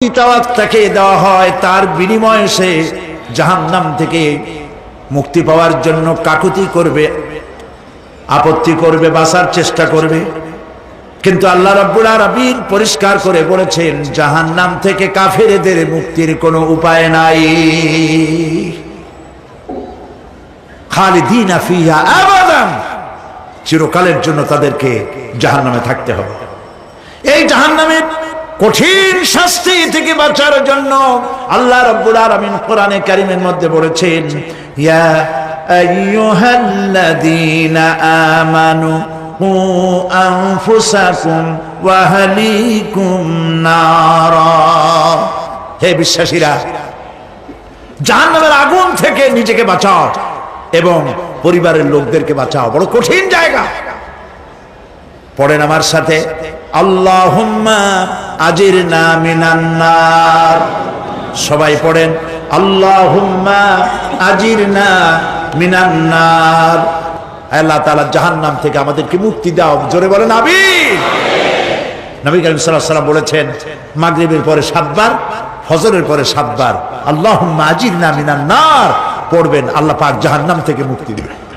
তাকে দেওয়া হয়, তার বিনিময়ে সে জাহান্নাম থেকে মুক্তি পাওয়ার জন্য কাকুতি করবে, আপত্তি করবে, বাঁচার চেষ্টা করবে। কিন্তু আল্লাহ রাব্বুল আলামিন পরিষ্কার করে বলেছেন, জাহান্নাম থেকে কাফেরদের মুক্তির কোনো উপায় নাই। খালিদিনা ফিহা চিরকালের জন্য তাদেরকে জাহান্নামে থাকতে হবে। এই জাহান্নামের কঠিন শাস্তি থেকে বাঁচার জন্য আল্লাহ রাব্বুল আলামিন কোরআনে কারীমের মধ্যে বলেছেন, ইয়া আইয়ুহাল্লাযীনা আমানু কু আনফুসাকুম ওয়া আহলিকুম নারা। হে বিশ্বাসীরা, জাহান্নামের আগুন থেকে নিজেকে বাঁচাও এবং পরিবারের লোকদেরকে বাঁচাও। বড় কঠিন জায়গা। পড়েন আমার সাথে। আল্লাহুম্মা আজির না মিনান্নার সবাই পড়েন, আল্লাহুম্মা আজির না মিনান্নার আল্লাহ তাআলা জাহান্নাম থেকে আমাদেরকে মুক্তি দাও। জোরে বলেন, আমিন। নবী করিম সাল্লাম বলেছেন, মাগরিবের পরে সাতবার, ফজরের পরে সাতবার আল্লাহুম্মা আজির না মিনান্নার পড়বেন, আল্লাহ পাক জাহান্নাম থেকে মুক্তি দেবেন।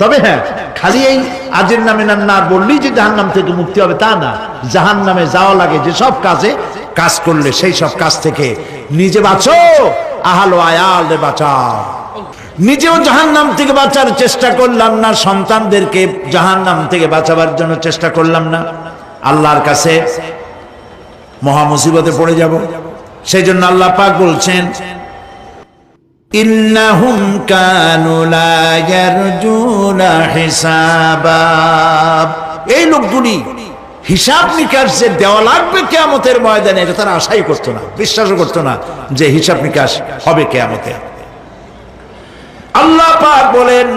তবে হ্যাঁ খালি এই আজের নামে না বললেই যে জাহান নাম থেকে মুক্তি হবে তা না। জাহান নামে যাওয়া লাগে যে সব কাজে, কাজ করলে সেই সব কাজ থেকে নিজে বাঁচো, আহালো আয়াল বাঁচাও। নিজেও জাহান নাম থেকে বাঁচার চেষ্টা করলাম না, সন্তানদেরকে জাহান নাম থেকে বাঁচাবার জন্য চেষ্টা করলাম না। আল্লাহর কাছে মহা মুসিবতে পড়ে যাব। সেই জন্য আল্লাহ পাক বলছেন ইন্নাহুম কানু লা ইয়ারজুনা হিসাবা। এই লোকগুলি হিসাব নিকাশ যে দেওয়া লাগবে কেয়ামতের ময়দানে, এটা তারা আশাই করতো না, বিশ্বাসও করতো না যে হিসাব নিকাশ হবে কেয়ামতে। আল্লাহ পাক বলেন,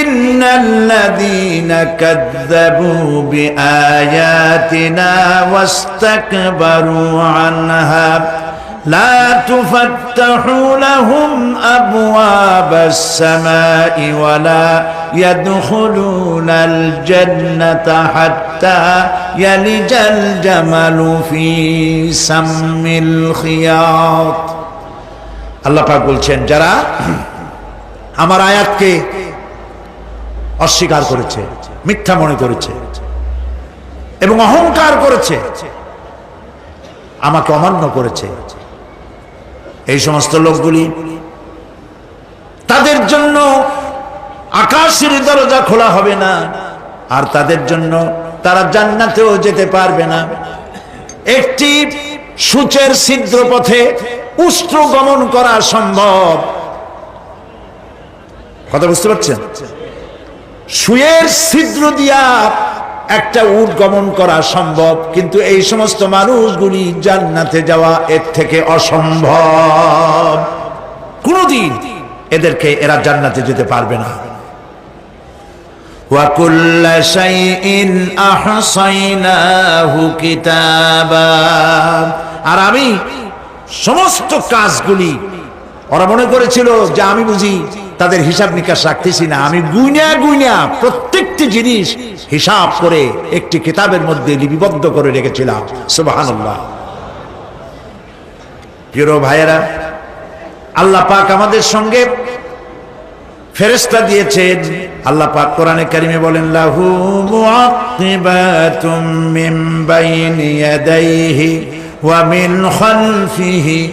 ইন্নাল্লাযীনা কাযযাবু বিআয়াতিনা ওয়াস্তাকবারু আনহা। لا تفتح لهم أبواب السماء ولا يدخلون الجنة حتى يلج الجمل في سم الخياط আল্লাহ পাক বলছেন যারা আমার আয়াতকে অস্বীকার করেছে মিথ্যা মনে করেছে এবং অহংকার করেছে আমাকে অমান্য করেছে এই সমস্ত লোকগুলি, তাদের জন্য আকাশের দরজা খোলা হবে না, আর তাদের জন্য তারা জান্নাতেও যেতে পারবে না। একটি সূচের ছিদ্র পথে উষ্ট্র গমন করা সম্ভব। কথা বুঝতে পারছেন? সুয়ের ছিদ্র দিয়া একটা উট গমন করা সম্ভব কিন্তু এই সমস্ত মানুষগুলি জান্নাতে যাওয়া এর থেকে অসম্ভব কোনদিন এদেরকে এরা জান্নাতে যেতে পারবে না وَكُلَّ شَيْءٍ أَحْصَيْنَاهُ كِتَابًا আর আমি সমস্ত কাজগুলি ওরা মনে করেছিল যে আমি বুঝি তাদের হিসাব নিকাশ রাখতেছি না। আমি গুইনা গুইনা প্রত্যেকটি জিনিস হিসাব করে একটি কিতাবের মধ্যে লিপিবদ্ধ করে রেখেছিলাম। সুবহানাল্লাহ। প্রিয় ভাইয়েরা, আল্লাহ পাক আমাদের সঙ্গে ফেরেস্তা দিয়েছেন। আল্লাহ পাক কোরআনে কারিমে বলেন, লাহু মুআক্কিবাতুম মিন বাইনি ইয়াদাইহি ওয়া মিন খালফিহি।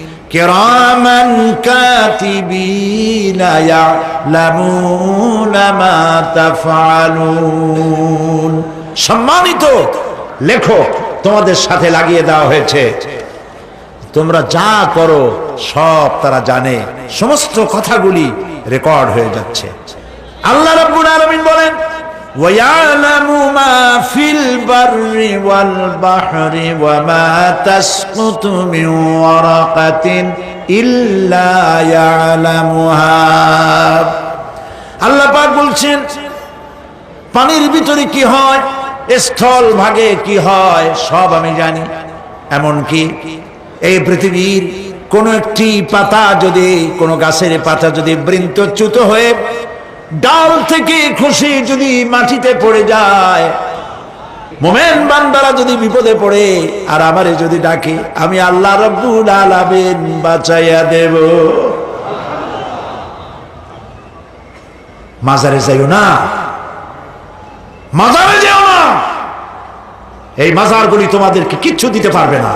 كراما كاتبين يعلمون ما تفعلون সম্মানিত লেখক তোমাদের সাথে লাগিয়ে দেওয়া হয়েছে তোমরা যা করো সব তারা জানে সমস্ত কথাগুলি রেকর্ড হয়ে যাচ্ছে আল্লাহ রাব্বুল আলামিন বলেন ويعلم ما في البر والبحر وما تسقط من ورقة إلا يعلمها আল্লাহ পাক বলছেন পানির ভিতরে কি হয় স্থল ভাগে কি হয় সব আমি জানি এমনকি এই পৃথিবীর কোন একটি পাতা যদি কোন গাছের পাতা যদি বৃন্তচ্যুত হয়ে ডাল থেকে খুশি যদি মাটিতে পড়ে যায়। মোমেন বান্দারা যদি বিপদে পড়ে, আর আমারে যদি ডাকে, আমি আল্লাহ রব্বুল আলামিন বাঁচাইয়া দেব। মাজারে যাইও না। মাজারে যেও না। এই মাজারগুলি তোমাদেরকে কিচ্ছু দিতে পারবে না।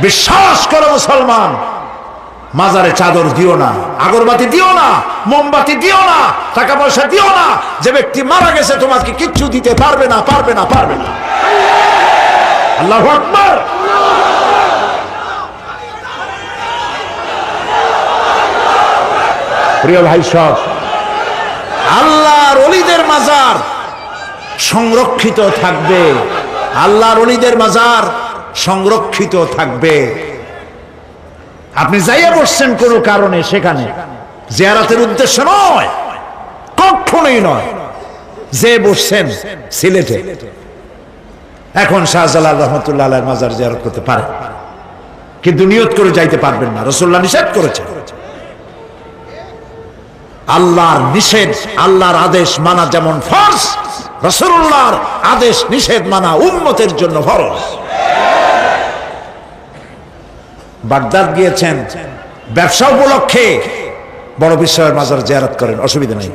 বিশ্বাস করো মুসলমান। মাজারে চাদর দিও না, আগরবাতি দিও না, মোমবাতি দিও না টাকা পয়সা দিও না। যে ব্যক্তি মারা গেছে, তোমাকে কিচ্ছু দিতে পারবে না পারবে না পারবে না। আল্লাহ আকবার। প্রিয় ভাই সব, আল্লাহর অলিদের মাজার সংরক্ষিত থাকবে। আল্লাহর অলিদের মাজার সংরক্ষিত থাকবে। আপনি যাইয়া বসছেন কোনো কারণে সেখানে। জিয়ারাতের উদ্দেশ্য নয় কখনোই নয়, যে বসছেন সিলেটে। এখন শাহজালাল রহমতুল্লাহ মাজার জিয়ারত করতে পারে। কিন্তু নিয়ত করে যাইতে পারবেন না রসুল্লাহ নিষেধ করেছে আল্লাহর নিষেধ, আল্লাহর আদেশ মানা যেমন ফরজ রসুল্লাহর আদেশ নিষেধ মানা উম্মতের জন্য ফরজ। বাগদাদ গিয়েছেন। ব্যবসা উপলক্ষে বড় বিশ্বের মাজার জিয়ারত করেন, অসুবিধা নেই।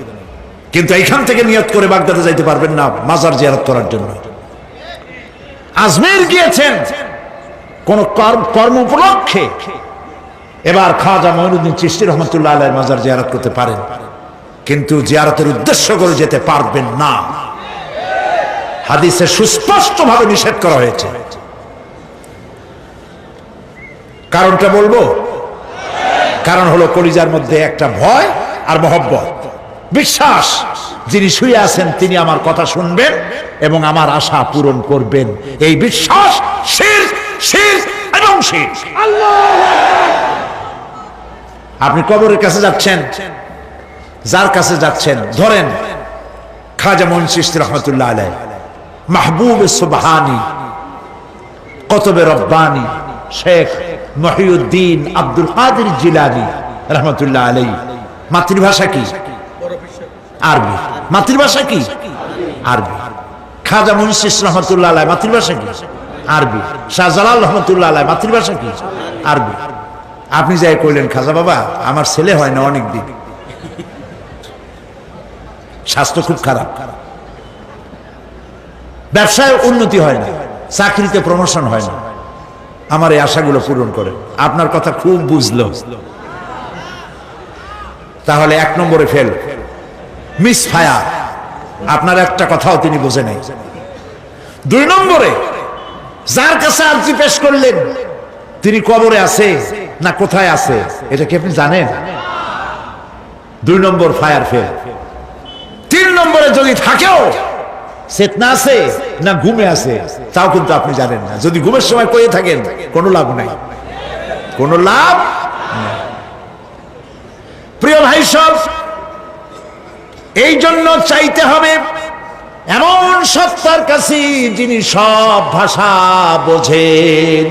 কিন্তু এইখান থেকে নিয়ত করে বাগদাদে যাইতে পারবেন না মাজার জিয়ারত করার জন্য। আজমের গিয়েছেন কোন কর্ম উপলক্ষে। এবার খাজা মহিনুদ্দিন চিস্তি রহমতুল্লাহ আলের মাজার জিয়ারত করতে পারেন। কিন্তু জিয়ারতের উদ্দেশ্য করে যেতে পারবেন না। হাদিসে সুস্পষ্ট ভাবে নিষেধ করা হয়েছে। কারণটা বলব? কারণ হলো কলিজার মধ্যে একটা ভয় আর মহব্বত। বিশ্বাস, যিনি শুয়ে আছেন তিনি আমার কথা শুনবেন এবং আমার আশা পূরণ করবেন। এই বিশ্বাস শির শির এবং আপনি কবরের কাছে যাচ্ছেন, যার কাছে যাচ্ছেন, ধরেন, খাজা মনসিস রহমতুল্লাহ আলাই মাহবুব সুবহানি, কতবে রব্বানি শেখ মহিউদ্দিন আব্দুল কাদের জিলানি, রহমতুল্লাহ আলাই মাতৃভাষা কি? আরবি। মাতৃভাষা কি? আরবি। খাজা মুন্সিস রহমতুল্লাহ আলাই মাতৃভাষা কি? আরবি। শাহজালাল রহমতুল্লাহ আলাই মাতৃভাষা কি? আরবি। আপনি যাই কইলেন, খাজা বাবা, আমার ছেলে হয় না অনেক দিন স্বাস্থ্য খুব খারাপ। ব্যবসায় উন্নতি হয় না। চাকরিতে প্রমোশন হয় না। আমার এই আশাগুলো পূরণ করে। আপনার কথা খুব বুঝলো। তাহলে এক নম্বরে ফেল। মিস ফায়ার, আপনার একটা কথাও তিনি বোঝে নাই। দুই নম্বরে, যার কাছে আর্জি পেশ করলেন, তিনি কবরে আছে না কোথায় আছে, এটা কি আপনি জানেন? দুই নম্বর ফায়ার ফেল। তিন নম্বরে যদি থাকেও চেতনা আছে না ঘুমে আছে তাও কিন্তু আপনি জানেন না। যদি ঘুমের সময় কয়ে থাকেন, কোনো লাভ নাই। কোনো লাভ প্রিয় ভাই সব এই জন্য চাইতে হবে এমন সত্তার কাছে যিনি সব ভাষা বোঝেন।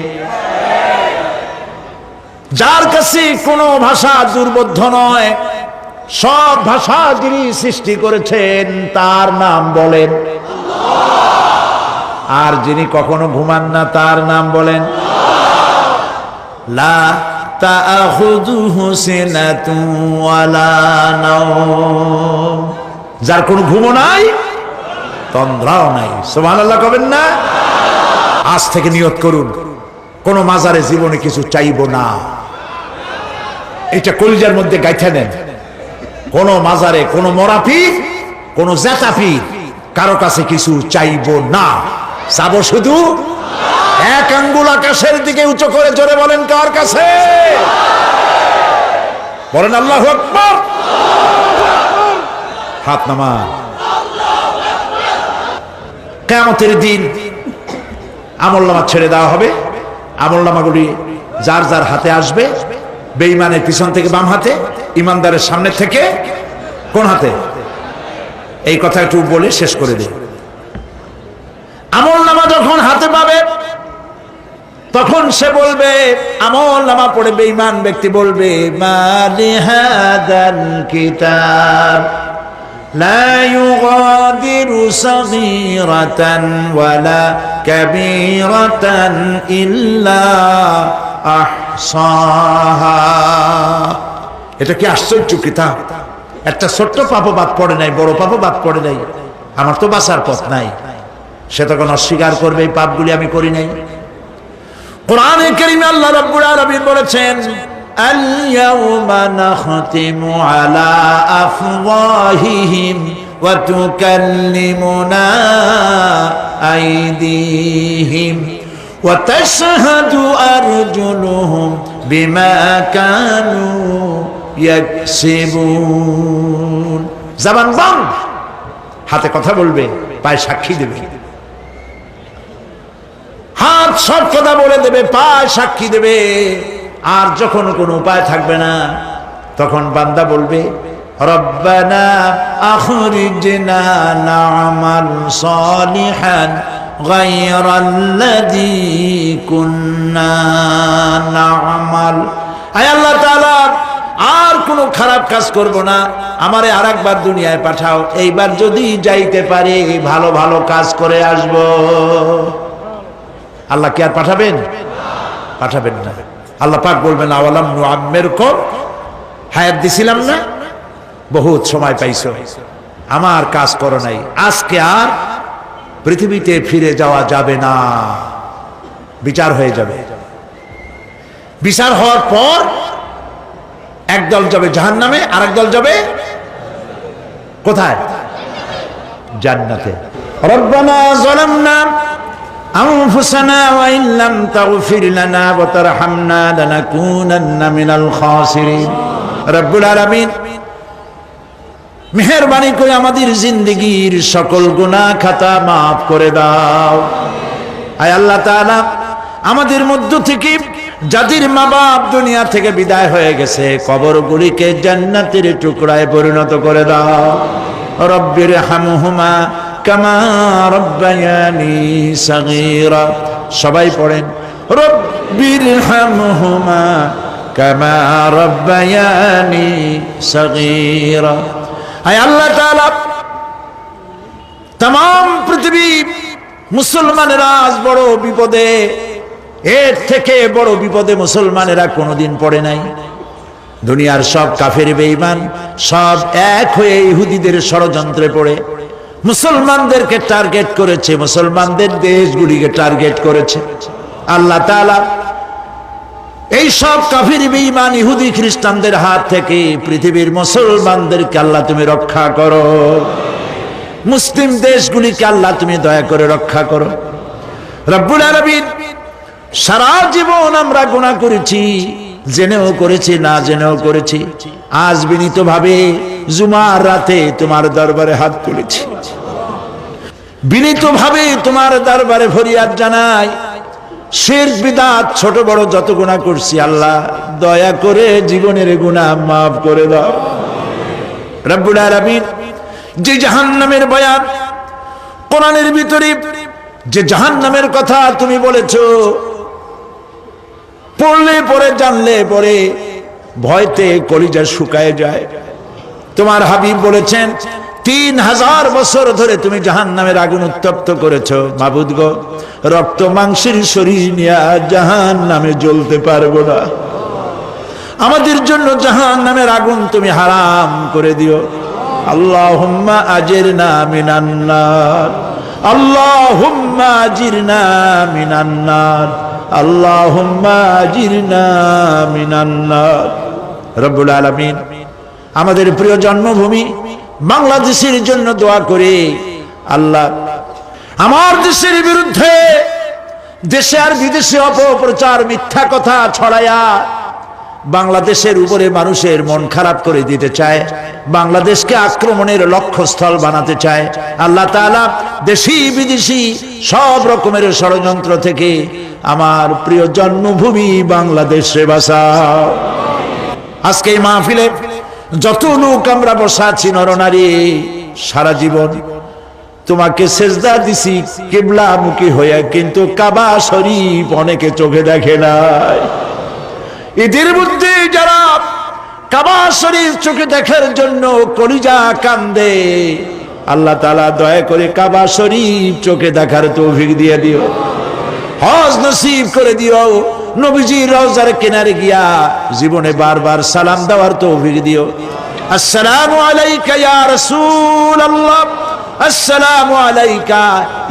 যার কাছে কোনো ভাষা দুর্বোধ্য নয় সব ভাষা যিনি সৃষ্টি করেছেন, তার নাম বলেন। আর যিনি কখনো ঘুমান না, তার নাম বলেন। লা যার কোনো ঘুমো নাই, তন্দ্রাও নাই। সুবহানাল্লাহ কবেন না? আজ থেকে নিয়ত করুন, কোন মাজারে জীবনে কিছু চাইব না। এটা কলিজার মধ্যে গাইথা নেন। কোন মাজারে, কোন মরাপীর কোন জেতাপীর কারও কাছে কিছু চাইব না। চাব শুধু এক আঙ্গুল আকাশের দিকে উঁচু করে জোরে বলেন, কার কাছে? বলেন, আল্লাহ হাত নামা কেমতের দিন আমলনামা ছেড়ে দেওয়া হবে। আমলনামাগুলি যার যার হাতে আসবে বেইমানের পিছন থেকে বাম হাতে। ইমানদারের সামনে থেকে কোন হাতে এই কথা একটু বলে শেষ করে দিই আমল নামা যখন হাতে পাবে তখন সে বলবে আমল নামা পড়ে বেঈমান ব্যক্তি বলবে মালি হাদাল কিতাব لا يغادر صغيرة ولا كبيرة إلا أحصاها এটা কি আশ্চর্য কিতাব একটা ছোট্ট পাপও বাদ পড়ে নাই বড় পাপও বাদ পড়ে নাই আমার তো বাঁচার পথ নাই সে তখন অস্বীকার করবে এই পাপগুলি আমি করি নাই কোরআনে কারিমে আল্লাহ রাব্বুল আলামিন বলেছেন اليوم نختم على أفواههم وتكلمنا أيديهم وتشهد أرجلهم بما كانوا يكسبون زبان بند হাতে কথা বলবে পায়ে সাক্ষী দেবে হাত সব কথা বলে দেবে পায় সাক্ষী দেবে আর যখন কোনো উপায় থাকবে না তখন বান্দা বলবে রব্বানা আখরিজনা না'মাল সালিহান غير الذي كنا نعمل আয় আল্লাহ তাআলা আর কোনো খারাপ কাজ করব না। আমারে আর একবার দুনিয়ায় পাঠাও। এইবার যদি যাইতে পারি, ভালো ভালো কাজ করে আসব। আল্লাহ কি আর পাঠাবেন? পাঠাবেন না। আল্লাহ পাক বলবেন, আওয়ালাম আম্মের কম হায়াত দিছিলাম না? বহুত সময় পাইছো। আমার কাজ করো নাই। আজকে আর পৃথিবীতে ফিরে যাওয়া যাবে না। বিচার হয়ে যাবে। বিচার হওয়ার পর একদল যাবে জাহান নামে আর দল যাবে কোথায় জান্নাতে রব্বানা জালামনা أنفسنا وإن لم تغفر لنا وترحمنا لنكونن من الخاسرين رب العالمين মেহরবানি করে আমাদের জিন্দগির সকল গুণা খাতা মাফ করে দাও আয় আল্লাহ তাআলা আমাদের মধ্য থেকে যাদের মা বাপ দুনিয়া থেকে বিদায় হয়ে গেছে, কবরগুলিকে জান্নাতের টুকরায় পরিণত করে দাও। রব্বির হামহুমা কামা রব্বায়ানি সাগীরা। সবাই পড়েন রব্বির হামহুমা কামা রব্বায়ানি সাগীরা। আয় আল্লাহ তাআলা, তাম, পৃথিবী মুসলমানেরা আজ বড় বিপদে এর থেকে বড় বিপদে মুসলমানেরা কোনোদিন পড়ে নাই। দুনিয়ার সব কাফের বেঈমান, সব এক হয়ে ইহুদিদের ষড়যন্ত্রে পড়ে। মুসলমানদেরকে টার্গেট করেছে, মুসলমানদের দেশগুলিকে টার্গেট করেছে। আল্লাহ তাআলা এই সব কাফির বেঈমান, ইহুদি খ্রিস্টানদের হাত থেকে পৃথিবীর মুসলমানদেরকে আল্লাহ তুমি রক্ষা করো। মুসলিম দেশগুলিকে আল্লাহ তুমি দয়া করে রক্ষা করো। রব্বুল আলামিন সারা জীবন আমরা গুণা করেছি, জেনেও করেছি, না জেনেও করেছি। আজ বিনীত ভাবে জুমার রাতে তোমার দরবারে হাত তুলেছি। বিনীত ভাবে তোমার দরবারে ফরিয়াদ জানাই শের বিদাত ছোট বড় যত গুণা করছি, আল্লাহ দয়া করে জীবনের গুণা মাফ করে দাও। রব্বুল আলামিন যে জাহান্নামের বয়ান, কোরআনের ভিতরে যে জাহান্নামের কথা তুমি বলেছ পড়লে পরে জানলে পরে ভয়তে কলিজা শুকায় যায়। তোমার হাবিব বলেছেন, তিন হাজার বছর ধরে তুমি জাহান নামের আগুন উত্তপ্ত করেছ। মাবুদ গো, রক্ত, মাংসের শরীর নিয়ে জাহান নামে জ্বলতে পারব না। আমাদের জন্য জাহান নামের আগুন তুমি হারাম করে দিও। আল্লাহ আজের না মিনান্নার আল্লাহ আজির না মিনান্নার রব্বুল আলমিন, আমাদের প্রিয় জন্মভূমি বাংলাদেশের জন্য দোয়া করে। আল্লাহ, আমার দেশের বিরুদ্ধে দেশে আর বিদেশে অপপ্রচার, মিথ্যা কথা ছড়ায়া বাংলাদেশের উপরে মানুষের মন খারাপ করে দিতে চায়, বাংলাদেশকে আক্রমণের লক্ষ্যস্থল বানাতে চায়। আল্লাহ তাআলা দেশি বিদেশি সব রকমের ষড়যন্ত্র থেকে আমার প্রিয় জন্মভূমি বাংলাদেশে বাসা। আজকে এই মাহফিলে যত লোক আমরা বসা আছি নরনারী, সারা জীবন। তোমাকে সেজদা দিছি কেবলা মুখী হইয়া কিন্তু কাবা শরীফ অনেকে চোখে দেখে নাই। এদের মধ্যে যারা কাবা শরীফ চোখে দেখার জন্য কলিজা কান্দে, আল্লাহ তালা দয়া করে কাবা শরীফ চোখে দেখার তো তৌফিক দিয়ে দিও। হজ নসিব করে দিও। নবীজি রওজার কিনারে গিয়া জীবনে বারবার সালাম দেওয়ার তৌফিক দিও। আসসালামু আলাইকা ইয়া রাসূলুল্লাহ। আসসালামু আলাইকা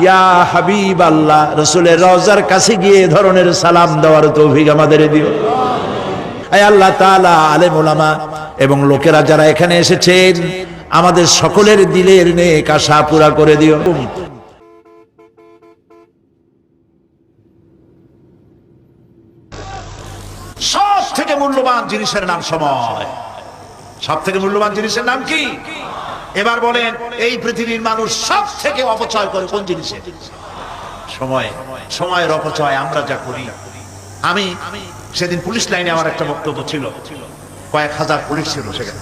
ইয়া হাবিব আল্লাহ রসুলের রওজার কাছে গিয়ে ধরনের সালাম দেওয়ার তৌফিক আমাদের দিও। আল্লাহ তাআলা, আলেম ওলামা এবং লোকেরা যারা এখানে এসেছেন, আমাদের সকলের দিলের নেক আশা পুরা করে দিও সব থেকে মূল্যবান জিনিসের নাম সময়। সব থেকে মূল্যবান জিনিসের নাম কি? এবার বলেন, এই পৃথিবীর মানুষ সব থেকে অপচয় করে কোন জিনিসে? সময়। সময়ের অপচয় আমরা যা করি। আমি সেদিন পুলিশ লাইনে আমার একটা বক্তব্য ছিল। কয়েক হাজার পুলিশ ছিল সেখানে।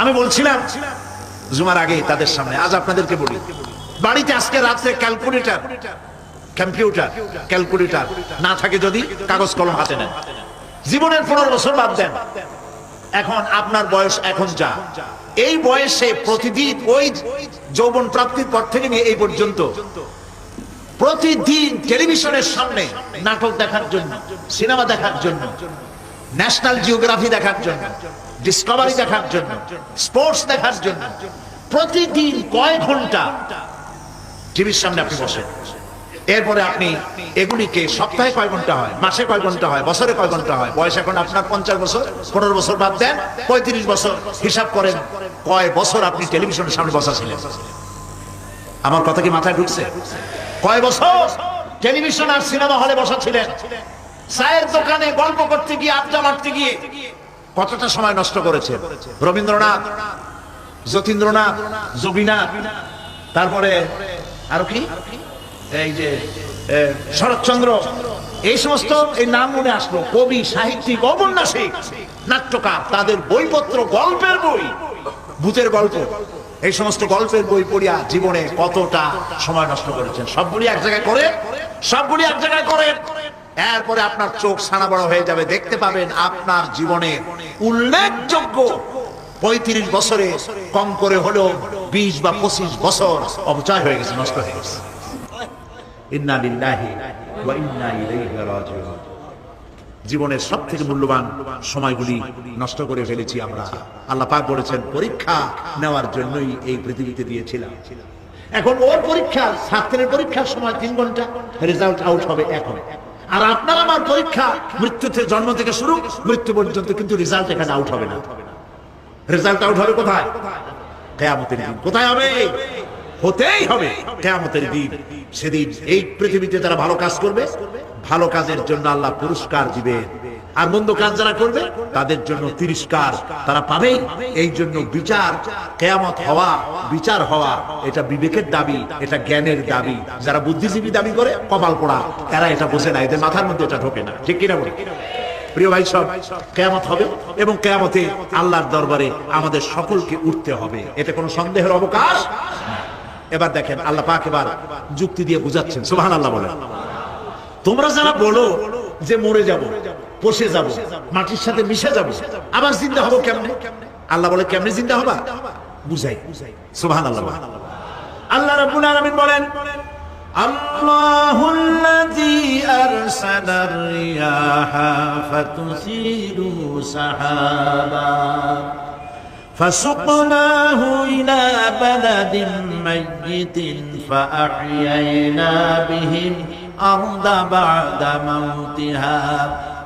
আমি বলছিলাম, জুমার আগে তাদের সামনে, আজ আপনাদেরকে বলি। বাড়িতে আজকে রাত্রে ক্যালকুলেটর। কম্পিউটার, ক্যালকুলেটর, না থাকে যদি কাগজ কলম হাতে নেন। জীবনের পনেরো বছর বাদ দেন। এখন আপনার বয়স এখন যা। এই বয়সে প্রতিদিন ওই যৌবন প্রাপ্তির পর থেকে নিয়ে এই পর্যন্ত। প্রতিদিন টেলিভিশনের সামনে নাটক দেখার জন্য, সিনেমা দেখার জন্য, ন্যাশনাল জিওগ্রাফি দেখার জন্য, ডিসকভারি দেখার জন্য, স্পোর্টস দেখার জন্য, প্রতিদিন কয় ঘণ্টা টিভির সামনে আপনি বসেন। এরপরে আপনি এগুলিকে সপ্তাহে কয় ঘণ্টা হয়? মাসে কয় ঘণ্টা হয়? বছরে কয় ঘণ্টা হয়? বয়স এখন আপনার পঞ্চাশ বছর, পনেরো বছর বাদ দেন, পঁয়ত্রিশ বছর। হিসাব করেন, কয় বছর আপনি টেলিভিশনের সামনে বসা ছিলেন আমার কথা কি মাথায় ঢুকছে? কয় বছর টেলিভিশন আর সিনেমা হলে বসা ছিলেন চায়ের দোকানে গল্প করতে গিয়ে, আড্ডা মারতে গিয়ে কতটা সময় নষ্ট করেছে রবীন্দ্রনাথ, যতীন্দ্রনাথ জবিনাথ তারপরে আরও কি? এই যে শরৎচন্দ্র, এই সমস্ত এই নাম মনে আসলো। কবি, সাহিত্যিক অবন্যাসিক নাট্যকার, তাদের বইপত্র, গল্পের বই, ভূতের গল্প। এই সমস্ত গল্পের বই পড়িয়া জীবনে কতটা সময় নষ্ট করেছেন। সবগুলি এক জায়গায় করে, সবগুলি এক জায়গায় করেন এরপরে আপনার চোখ সানা বড় হয়ে যাবে। দেখতে পাবেন আপনার জীবনে উল্লেখযোগ্য পঁয়ত্রিশ বছরে কম করে হলেও বিশ বা পঁচিশ বছর অপচয় হয়ে গেছে, নষ্ট হয়ে গেছে। জীবনের সব থেকে মূল্যবান সময়গুলি নষ্ট করে ফেলেছি আমরা। আল্লাহ পাক বলেছেন, পরীক্ষা নেওয়ার জন্যই এই পৃথিবীতে দিয়েছিলাম। এখন ওর পরীক্ষা, ছাত্রের পরীক্ষার সময় তিন ঘণ্টা রেজাল্ট আউট হবে এখন। আর আপনার আমার পরীক্ষা মৃত্যু থেকে জন্ম থেকে শুরু, মৃত্যু পর্যন্ত কিন্তু রেজাল্ট এখানে আউট হবে না। রেজাল্ট আউট হবে কোথায়? কোথায় হবে? হতেই হবে। কেয়ামতের দিন, সেদিন এই পৃথিবীতে যারা ভালো কাজ করবে, ভালো কাজের জন্য আল্লাহ পুরস্কার দিবে। আর মন্দ কাজ যারা করবে, তাদের জন্য তিরস্কার তারা পাবেই। এই জন্য বিচার, কেয়ামত হওয়া, বিচার হওয়া, এটা বিবেকের দাবি, এটা জ্ঞানের দাবি। যারা বুদ্ধিজীবী দাবি করে, কপাল পোড়া, এরা এটা বোঝে না, এদের মাথার মধ্যে এটা ঢোকে না। ঠিক কিনা বলি? প্রিয় ভাই সব, কেয়ামত হবে এবং কেয়ামতে আল্লাহর দরবারে আমাদের সকলকে উঠতে হবে। এতে কোনো সন্দেহের অবকাশ। এবার দেখেন আল্লাহ পাক এবার যুক্তি দিয়ে বুঝাচ্ছেন সুবহান আল্লাহ বলেন তোমরা যারা বলো যে মরে যাব পচে যাব মাটির সাথে মিশে যাব আবার জিন্দা হবো কেমনে আল্লাহ বলে কেমনে জিন্দা হবা বুঝাই সুবহান আল্লাহ বলেন। আল্লাহ রাব্বুল আলামিন বলেন الله الذي أرسل الرياح فتثير سحابا فسقناه إلى بلد ميت فأحيينا به الأرض بعد موتها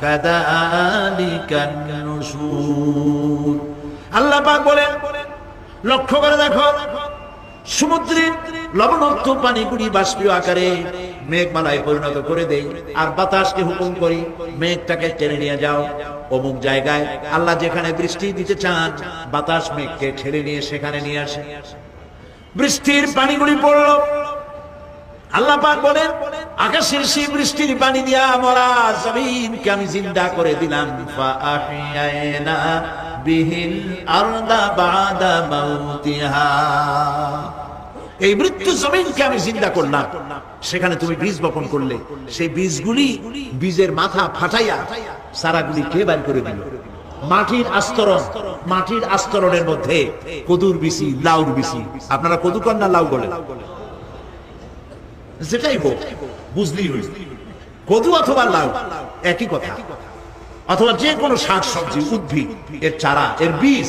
كذلك النشور আল্লাহ পাক বলেন লক্ষ্য করে দেখো সমুদ্রের লবণাক্ত পানিগুলি বাষ্পীয় আকারে মেঘমালায় পরিণত করে দেই। আর বাতাসকে হুকুম করি, মেঘটাকে টেনে নিয়ে যাও। অমুক জায়গায় আল্লাহ যেখানে বৃষ্টি দিতে চান, বাতাস মেঘকে ঠেলে নিয়ে সেখানে নিয়ে আসে। বৃষ্টির পানিগুলি পড়ল। আল্লাহ পাক বলেন, আকাশের সেই বৃষ্টির পানি দিয়া মরা জমিনকে আমি জিন্দা করে দিলাম। মাউতিহা। এই মৃত্যু জমিনকে আমি জিন্দা করলাম। সেখানে তুমি বীজ বপন করলে। সেই বীজগুলি বীজের মাথা ফাটাইয়া সারাগুলি কে বার করে দিল? মাটির আস্তরণ, মাটির আস্তরণের মধ্যে কদুর বিসি লাউর বিসি আপনারা কদু কন না লাউ বলেন? যেটাই হোক বুঝলি কদু অথবা লাউ, একই কথা। অথবা যে কোনো শাক সবজি উদ্ভিদ, এর চারা, এর বীজ